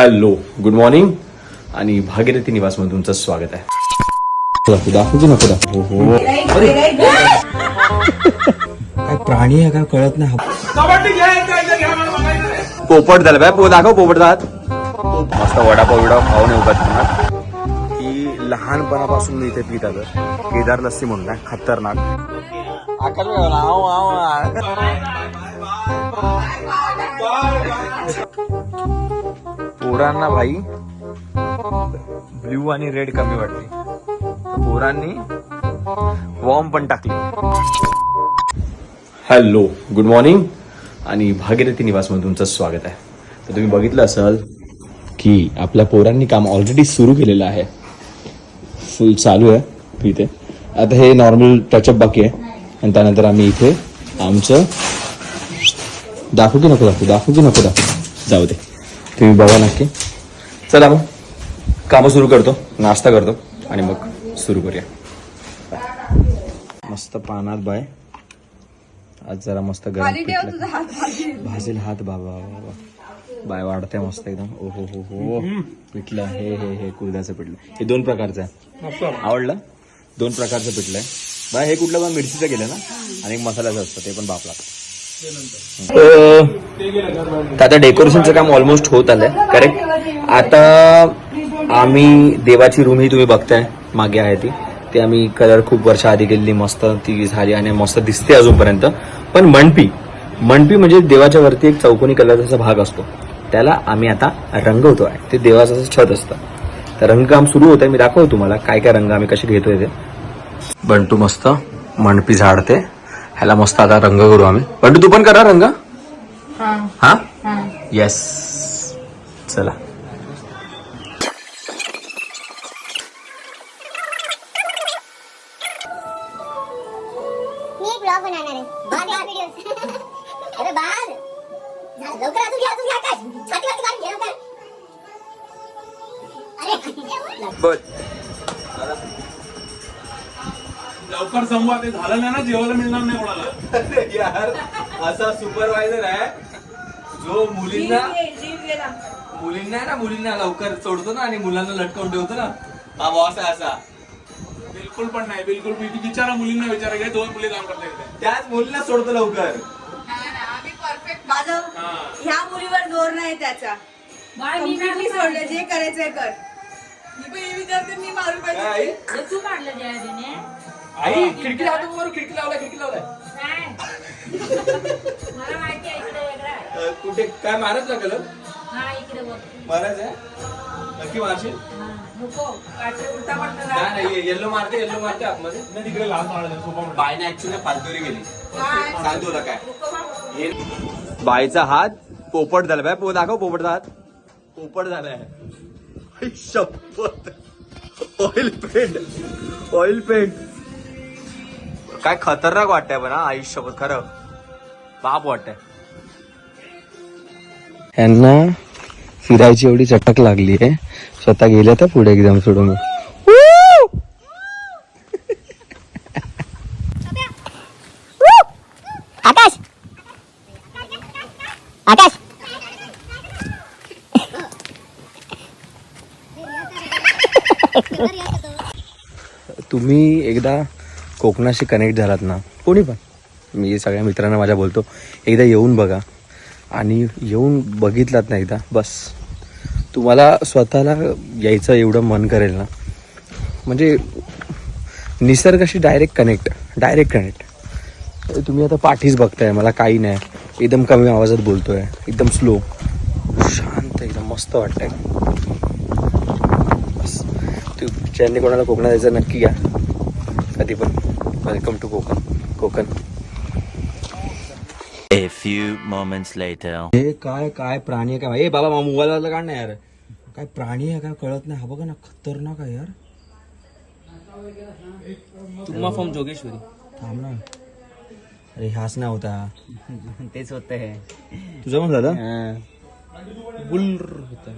Hello good morning. आणि भागीरथी निवासमध्ये तुमचं स्वागत आहे. दाखवू की हो काय प्राणी आहे काय कळत नाही? पोपट झालं बाय पो दाखव पोपट जात मस्त वडापाव विडाव खाऊन येऊ का लहानपणापासून मी इथे पित आलं केदार लस्सी म्हणून आहे खतरनाक. पोरांना भाई ब्ल्यू आणि रेड कमी वाटते पोरांनी वॉर्म पण टाकली. Hello good morning. आणि भागीरथी निवासमध्ये तुमचं स्वागत आहे. तर तुम्ही बघितलं असाल की आपल्या पोरांनी काम ऑलरेडी सुरू केलेलं आहे. फुल चालू आहे इथे. आता हे नॉर्मल टचअप बाकी आहे. आणि त्यानंतर आम्ही इथे आमचं दाखवू की नको दाखवू? दाखवू की नको दाखवू? जाऊ दे. तुम्ही बघा नक्की. चला मग. कामं सुरू करतो नाश्ता करतो आणि मग सुरू करूया. मस्त पानात बाय. आज जरा मस्त गरम भाजेल. हात बाबा बाबा बाय वाढते मस्त एकदम. ओ हो हो हो. पिठलं हे हे हे कुर्द्याचं पिठलं. हे दोन प्रकारचं आहे. आवडलं? दोन प्रकारचं पिठलं आहे. बाय हे कुठलं? पण मिरचीचं केलं ना? आणि एक मसाल्याचं असतं ते पण बापला आता डेकोरेशनचं काम ऑलमोस्ट होत आलंय करेक्ट आता आम्ही देवाची रूम ही तुम्ही बघताय मागे आहे ती. ते आम्ही कलर खूप वर्ष आधी केलेली मस्त ती झाली आणि मस्त दिसते अजूनपर्यंत. पण मंडपी मंडपी म्हणजे देवाच्या वरती एक चौकोनी कलरचा भाग असतो. त्याला आम्ही आता रंगवतो आहे. ते देवाचं असं छत असतं. तर रंगकाम सुरू होत आहे मी दाखवतो तुम्हाला काय काय रंग आम्ही कसे घेतोय ते. बंटू मस्त मंडपी झाडते. ह्याला मस्त आता रंग करू आम्ही. बंटू तू पण करा रंग. हा. येस चला. मी लवकर संवा ते झालं नाही ना जेवायला मिळणार नाही कोणाला. यार असा सुपरवायझर आहे जो मुलींना मुलींना ना मुलींना लवकर सोडतो ना आणि मुलांना लटकवून ठेवतो ना. हा बॉस आहे असा. बिलकुल पण नाही बिलकुल मी विचारा मुलींना विचारा घे दोन मुली काम करता त्याच मुलीला सोडतो लवकर. माझं हा. ह्या मुलीवर जोर नाही त्याचा. Completely सोडलं जे करायचंय कर. मी पण विचारते मी मारू पाहिजे? तू काढलं जयादीने आई खिडकी लावतो बरोबर खिडकी लावलाय खिडकी लावलाय. काय? मला माहिती आहे इकडे वेगळं. आहे अ, कुठे काय मारत लागलं हा इकडे बघ. मारायचं आहे नक्की मारशील? हा, नको. उलटा नाही. नाही येल्लो मारते येल्लो मारते आतमध्ये. नाही तिकडे लहान माणूस सोपा म्हणतो बायने ऍक्च्युली फालतुरी गेली. काय? सांग तुला काय. बायचा हात पोपट झाला. बाय पो दाखव पोपटचा हात. पोपट झालाय. शपथ. ऑइल पेंट ऑइल पेंट काय खतरनाक वाटतंय पण आई शपथ खरं. बाप वाटतंय. यांना फिरायची एवढी चटक लागली आहे. स्वतः गेल्या तर पुढे एकदम सोडून. आकाश! आकाश! तुम्ही एकदा कोकणाशी कनेक्ट झालात ना. कोणी पण? मी सगळ्या मित्रांना माझ्या बोलतो एकदा येऊन बघा. आणि येऊन बघितलात ना एकदा बस. तुम्हाला स्वतःला यायचं एवढं मन करेल ना. म्हणजे निसर्गाशी डायरेक्ट कनेक्ट डायरेक्ट कनेक्ट तुम्ही आता पाठीच बघताय मला काही नाही. एकदम कमी आवाजात बोलतोय एकदम स्लो शांत एकदम मस्त वाटतंय. बस. तू ज्यांनी कोणाला कोकणात जायचं नक्की या कधी पण. Welcome to Konkan Konkan A few moments later. हे काय काय प्राणी आहे काय? ए बाबा मोबाईल काढ ना यार. काय प्राणी आहे काय? कळत नाही. हा बघा ना खतरनाक आहे यार. तुम्हा फ्रॉम जोगेश्वरी. थांब ना. अरे ह्याच ना होता. तेच होत आहे तुझं पण झालं? बुल होत.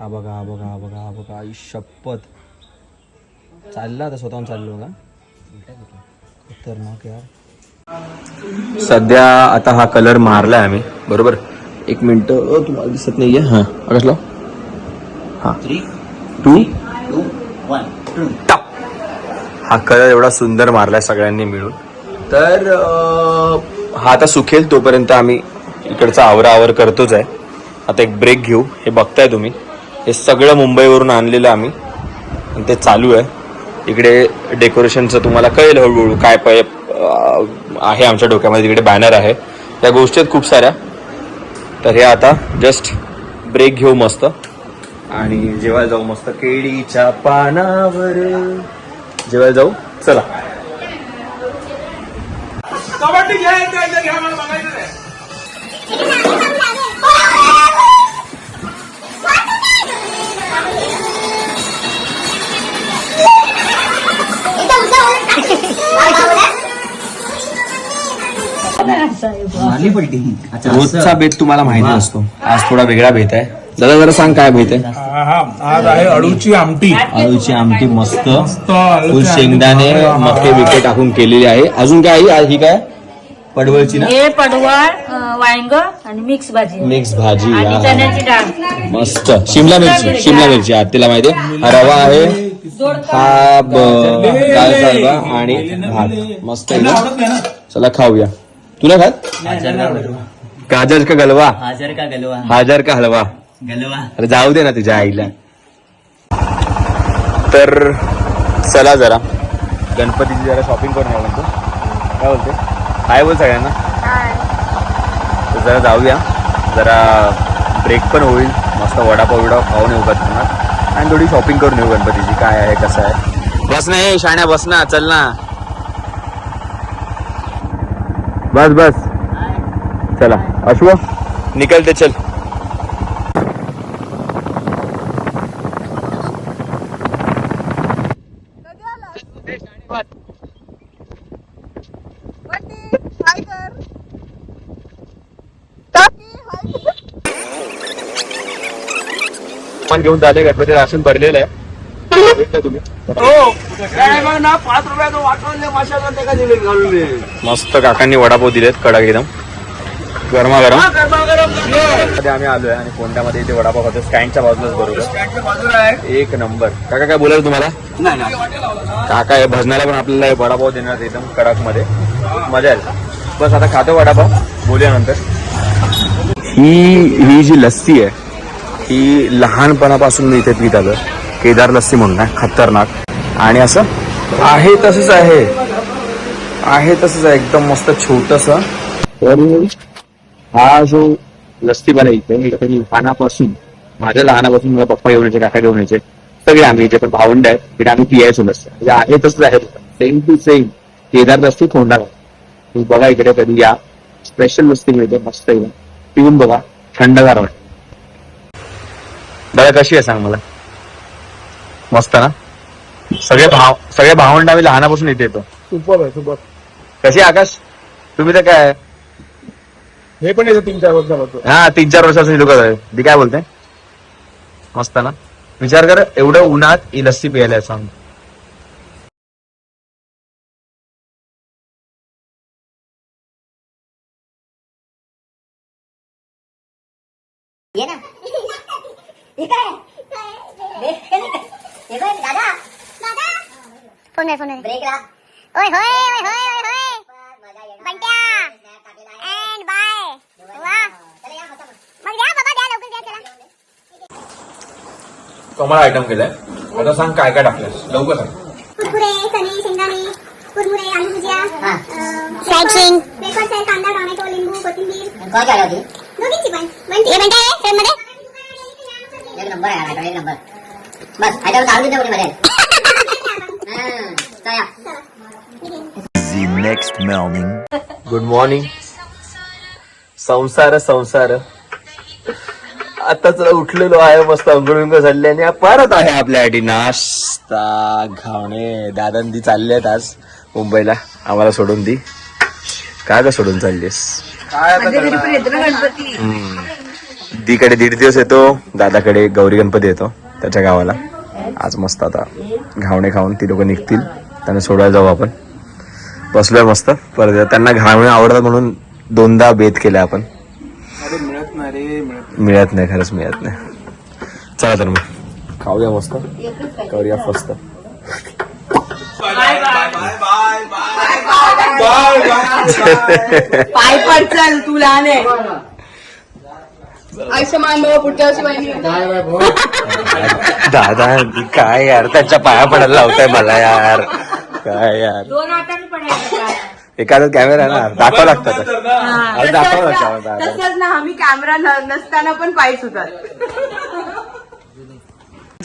हा बघा हा बघा हा बघा हा बघा. आई शपथ. चालला आता स्वतःहून चाललो का? सध्या आता हा कलर मारलाय आम्ही. बरोबर? एक मिनिट. तुम्हाला दिसत नाहीये? हा. आकाशला? हा. टू टप हा कलर एवढा सुंदर मारलाय सगळ्यांनी मिळून. तर हा आता सुखेल तोपर्यंत आम्ही इकडचा आवरा आवर करतोच आहे. आता एक ब्रेक घेऊ. हे बघताय तुम्ही. हे सगळं मुंबईवरून आणलेलं आम्ही. आणि ते चालू आहे. इकडे डेकोरेशनचं तुम्हाला कळेल हळूहळू काय पाय आहे आमच्या डोक्यामध्ये तिकडे बॅनर आहे. त्या गोष्टी आहेत खूप साऱ्या. तर हे आता जस्ट ब्रेक घेऊ मस्त. आणि जेव्हा जाऊ मस्त. केळीच्या पानावर. जेवायला जाऊ? चला. रोजचा बेत तुम्हाला माहिती असतो. आज थोडा वेगळा बेत आहे. दादा जरा सांग काय बेत आहे. आज आहे अळूची आमटी. आळूची आमटी मस्त. फुल. शेंगदाणे मके बिके टाकून केलेली आहे. अजून काय आई? ही काय? पडवळची ना? हे पडवळ वांग आणि मिक्स भाजी. मिक्स भाजी आणि हा. चण्याची डाळ. मस्त. शिमला मिरची शिमला मिरची हा. तिला माहिती आहे. हा रवा आहे. हा ब- आणि भात. मस्त आहे ना? चला खाऊया. तुला खात? गाजर का गलवा? हाजर का गलवा? हाजर का हलवा? गलवा. अरे जाऊ दे ना तुझ्या आईला. तर चला जरा. गणपतीची जरा शॉपिंग करून या म्हणतो काय बोलते? काय बोल सगळ्यांना. तर जरा जाऊया. जरा ब्रेक पण होईल. मस्त वडापाव बिडाव खाऊन येऊ करताना आणि थोडी शॉपिंग करून येऊ गणपतीची. काय आहे कसं आहे? बस ना हे शाण्या बस ना चल ना. बस बस. चला. अश्व? निकलते चल. घेऊन झाले गणपती राशन भरलेलं आहे. तुम्ही मस्त काकांनी वडापाव दिलेत कडक एकदम. गरमागरममध्ये आम्ही आलोय आणि कोंड्यामध्ये इथे वडापाव खातो स्टँडच्या बाजूलाच बरोबर. एक नंबर. काका काय बोलायला तुम्हाला? काका हे भजनाला पण आपल्याला हे वडापाव देणार एकदम कडकमध्ये मजा येईल. बस आता खातो वडापाव. बोलूया नंतर. ही ही जी लस्सी आहे ही लहानपणापासून मी इथे पित आलो केदार लस्सी म्हणून आहे खतरनाक. आणि असं? आहे तसंच आहे. आहे तसंच आहे एकदम मस्त छोटस. हा जो लस्सी मला इथे लहानापासून माझ्या लहानापासून मला पप्पा घेऊन यायचे काका घेऊन यायचे सगळे आम्ही इथे पण भावंड आहेत तिथे आम्ही पियायचो लस्सी म्हणजे आहे तसंच आहे. सेम टू सेम केदार लस्सी कोंडा तुम्ही बघा इकडे कधी या. स्पेशल लस्सी मिळते मस्त एकदम पिऊन बघा. थंडगार वाटत. दादा कशी आहे सांग मला? मस्त ना? सगळे भाव सगळे भावंड आम्ही लहानापासून इथे येतो. सुपर आहे सुपर. कशी आकाश? तुम्ही तर काय? हे पण येतं तीन चार वर्षापासून हा तीन चार वर्षाचं लोक आहे. ती काय बोलते? मस्त ना? विचार कर एवढं उन्हात ही लस्सी प्यायला आहे सांग. ये ना. हे काय हे हे काय दादा. दादा. फोन आहे फोन आहे ब्रेक ला. ओय होय ओय होय ओय होय. बंट्या. एंड बाय वा. मग द्या बाबा द्या लवकर द्या चला. कमळ आयटम केलाय. आता सांग काय काय टाकलंय लवकर सांग. कुरकुरे चणे शेंगदाणे कुरमुरे आलू भुजिया फ्राईड शेंग वेफर्स आहे कांदा टोमॅटो लिंबू कोथिंबीर. काय काय होती. दोघींची पण. बंटी. हे बंट्या आहे फ्रेममध्ये. एक नंबर आहे एक नंबर. बस आयटम चालू दे मध्ये हां चला. The next morning. Good morning संसार संसार. आता चला उठलेलो आहे मस्त अंघोळ विंग झाले आणि परत आहे आपल्यासाठी नाश्ता घावणे दादांदी चालले आहेत आज मुंबईला. आम्हाला सोडून दी. काय का सोडून चाललीस? हम्म. दीकडे दीड दिवस येतो. दादाकडे गौरी गणपती येतो. त्याच्या गावाला. आज मस्त आता घावणे खाऊन ती लोक निघतील. त्यांना सोडायला जाऊ आपण. बसलोय मस्त. परत त्यांना घावणे आवडतात म्हणून दोनदा बेत केला आपण. मिळत नाही मिळत खरंच मिळत नाही. चला तर मग. खाऊया मस्त. करूया फस्त. पाय पड चल तू लहान आहे. आयुष्यमान भाऊ पुढच्या वर्षी बहिणी दादा काय यार त्यांच्या पाया पडायला लावताय मला यार. काय यार. दोन हाताने पडायचं एखादा कॅमेरा ना दाखवा लागतात अरे दाखवा लागतात तसंच ना आम्ही कॅमेरा नसताना पण पाय सुतात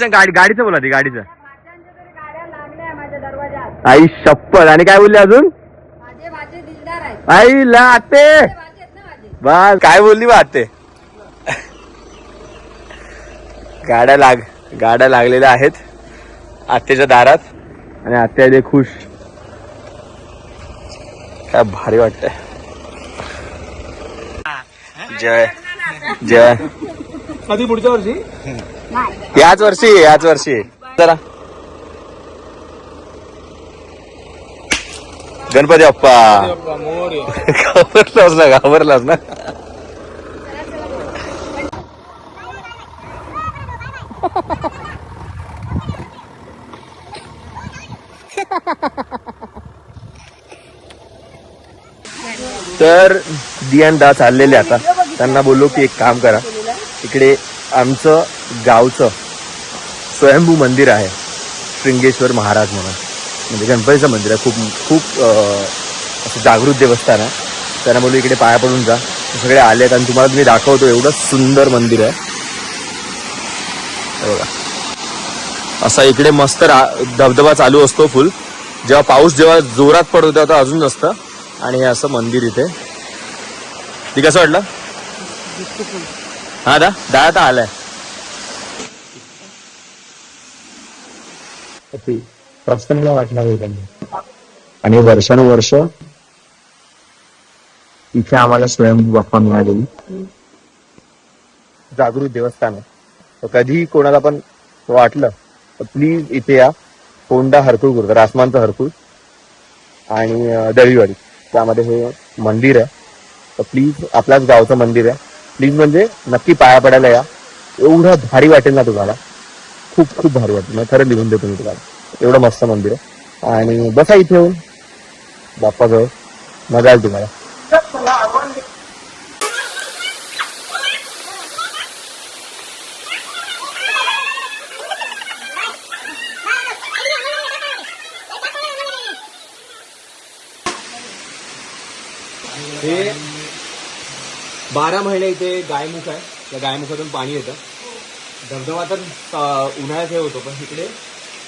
गाडी गाडीचं बोला ती गाडीचं. आई शप्पथ आणि काय बोलली अजून? आई ला आते बस काय बोलली बा आते गाड्या लाग गाड्या लागलेल्या आहेत. आत्याच्या दारात. आणि आत्या इथे खुश. काय भारी वाटतंय. जय. जय. कधी पुढच्या वर्षी? याच वर्षी याच वर्षी. जरा गणपती बाप्पा मोर. घाबरलास ना घाबरलास ना. तर दियान दास चाललेले आता. त्यांना बोललो की एक काम करा. इकडे आमचं गावचं स्वयंभू मंदिर आहे. श्रृंगेश्वर महाराज म्हणून. म्हणजे गणपतीचं मंदिर आहे. खूप खूप असं जागृत देवस्थान आहे. त्यांना बोलू इकडे पाया पडून जा. सगळे आले आहेत आणि तुम्हाला मी दाखवतो एवढं सुंदर मंदिर आहे. बघा. असा इकडे मस्त रा- धबधबा चालू असतो फुल. जेव्हा पाऊस जेव्हा जोरात पडतो तेव्हा अजून नसतं आणि हे असं मंदिर इथे. ती कसं वाटलं? हा दा दा आता आलाय. प्रसन्न वाटणार आणि वर्षानुवर्ष इथे आम्हाला स्वयंभू बाप्पा मिळालेली जागृत देवस्थान आहे. तर कधीही कोणाला पण वाटलं तर प्लीज इथे या. कोंडा हरकुळ गुरुद्वारा आसमानचा हरकुळ आणि दळीवाडी त्यामध्ये हे मंदिर आहे. तर प्लीज आपल्याच गावचं मंदिर आहे. प्लीज म्हणजे नक्की पाया पडायला या. एवढं भारी वाटेल ना तुम्हाला. खूप खूप भारी वाटेल. मी खरं लिहून देतो मी तुम्हाला. एवढं मस्त मंदिर आहे. आणि बसा इथे येऊन. बाप्पाजवळ. मजा येईल तुम्हाला. बारा महिने इथे गायमुख आहे. त्या गायमुखातून पाणी येतं. धबधबा तर उन्हाळ्यात हे होतो पण इकडे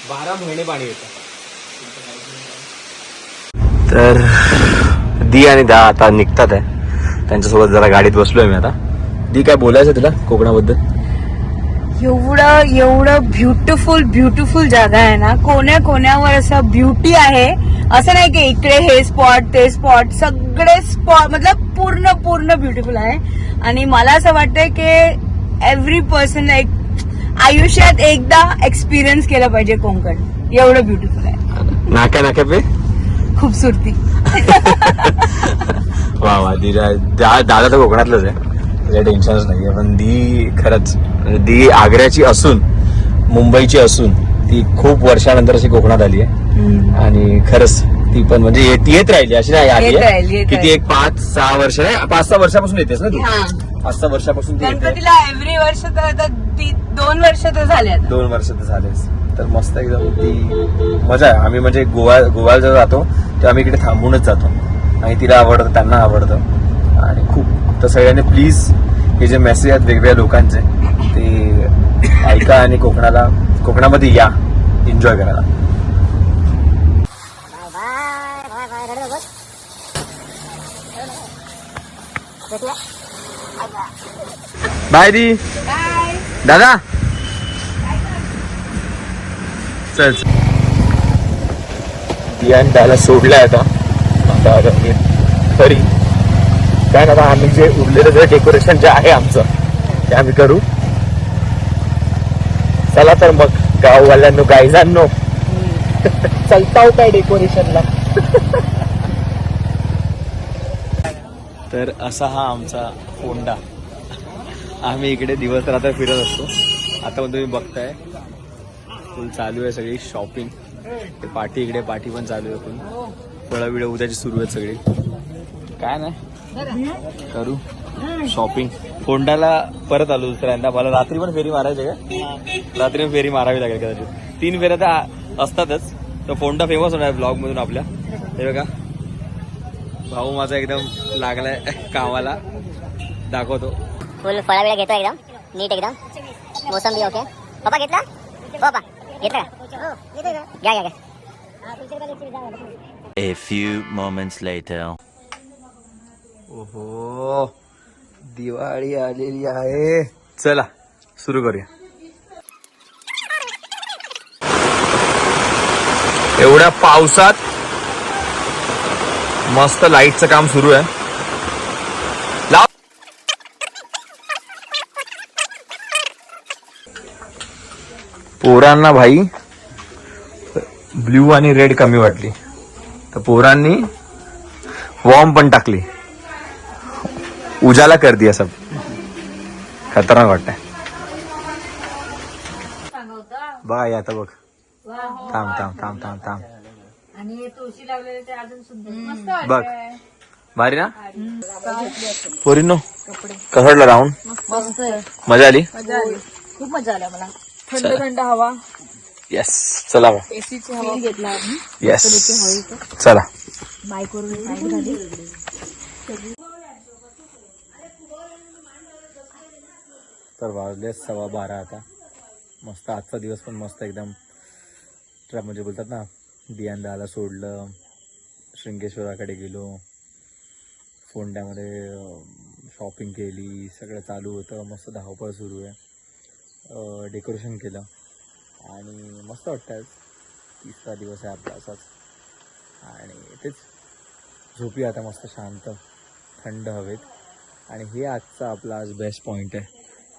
बारा महिने पाणी येतं. तर दी आणि दा आता निघतात आहे. त्यांच्यासोबत जरा गाडीत बसलोय मी आता. दी काय बोलायचं तुला कोकणाबद्दल? एवढं एवढं ब्युटिफुल ब्युटिफुल जागा आहे ना. कोण्या कोण्यावर असं ब्युटी आहे. असं नाही की इकडे हे स्पॉट ते स्पॉट सगळे स्पॉट मतलब पूर्ण पूर्ण ब्युटिफुल आहे. आणि मला असं वाटतंय की एव्हरी पर्सन लाईक आयुष्यात एकदा एक्सपिरियन्स केलं पाहिजे कोकण. एवढं ब्युटिफुल आहे. नाक्या नाक्या पे. खूपसुरती वा वा दी दादा तर कोकणातलंच आहे. टेन्शनच नाहीये पण दी खरंच म्हणजे दी आग्र्याची असून मुंबईची असून ती खूप वर्षानंतर अशी कोकणात आली आहे आणि खरंच ती पण म्हणजे येत येत राहिली अशी नाही आली येत आहे. राहिली, येत किती एक पाच सहा वर्ष नाही पाच सहा वर्षापासून येतेस ना तू? हा. पाच सहा वर्षापासून ती येते. गणपतीला एव्हरी वर्ष तर आता ती दोन वर्ष तर झाले आता. दोन वर्ष तर झालेच. तर मस्त एकदम ती मजा आहे. आम्ही म्हणजे गोवा गोव्याला जेव्हा जातो तेव्हा आम्ही इकडे थांबूनच जातो. आणि तिला आवडतं त्यांना आवडतं. आणि खूप तर सगळ्यांनी प्लीज हे जे मेसेज आहेत वेगवेगळ्या लोकांचे ते ऐका आणि कोकणाला कोकणामध्ये या. एन्जॉय करायला. बाय दी. दादा. चल बियान त्याला सोडलाय आता. आता खरी काय ना आम्ही जे उरलेलं जे डेकोरेशन जे आहे आमचं ते आम्ही करू. चला तर मग गाववाल्यांनो गायजांनो. चलताव काय डेकोरेशनला तर असा हा आमचा फोंडा आम्ही इकडे दिवस रात्र फिरत असतो. आता पण तुम्ही बघताय. फुल चालू आहे सगळी शॉपिंग ते पाठी इकडे पाठी पण चालू आहे फुल फळं बिळं उद्याची सुरू आहेत सगळी. काय नाही. करू. शॉपिंग फोंडाला परत आलो दुसऱ्यांदा. मला रात्री पण फेरी मारायची का? रात्री पण फेरी मारावी लागेल कदाचित. तीन फेऱ्या तर असतातच. तर फोंडा फेमस होणार ब्लॉग मधून आपल्या. हे बघा. भाऊ माझा एकदम लागलाय कामाला. दाखवतो. फुल फळा बिळा घेतो एकदम. नीट एकदम. मोसंबी ओके पप्पा घेतला? हो पप्पा घेतला का? घ्या घ्या घ्या. A few moments later. ओहो दिवाळी आलेली आहे. चला सुरू करूया. एवढ्या पावसात मस्त लाईटचं काम सुरू आहे. लाव. पोरांना भाई ब्ल्यू आणि रेड कमी वाटली. तर पोरांनी वॉर्म पण टाकली. उजाला कर दिया सब. खतरनाक वाटतंय. बघा आता बघ. थांब थांब थांब थांब थांब. आणि तुळशी लावलेले ते अजून सुंदर बघ. भारी ना? पोरीनो कसं वाटलं राऊंड मस्त. आहे. मजा आली? खूप मजा आल्या मला थंड थंड हवा. येस चला मग. एसीची हवा. घेतला आम्ही. येस चला. बाईक झाली. तर वाजले सव्वा बारा आता. मस्त आजचा दिवस पण मस्त एकदम ट्रॅप म्हणजे बोलतात ना बियांदाला सोडलं. शृंगेश्वराकडे गेलो. फोंड्यामध्ये शॉपिंग केली. सगळं चालू होतं. मस्त धावपळ सुरू आहे. डेकोरेशन केलं. आणि मस्त वाटतं आज. तिसरा दिवस आहे आपला असाच आणि तेच. झोपी आता मस्त शांत. थंड हवेत. आणि हे आजचा आपला आज बेस्ट पॉईंट आहे.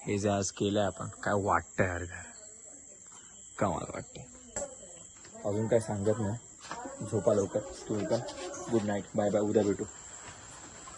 हे जे आज केलं आहे आपण काय वाटतं यार घर? कमाल वाटतं अजून काय सांगत नाही. झोपा लवकर तुम्ही पण गुड नाईट बाय बाय उद्या भेटू.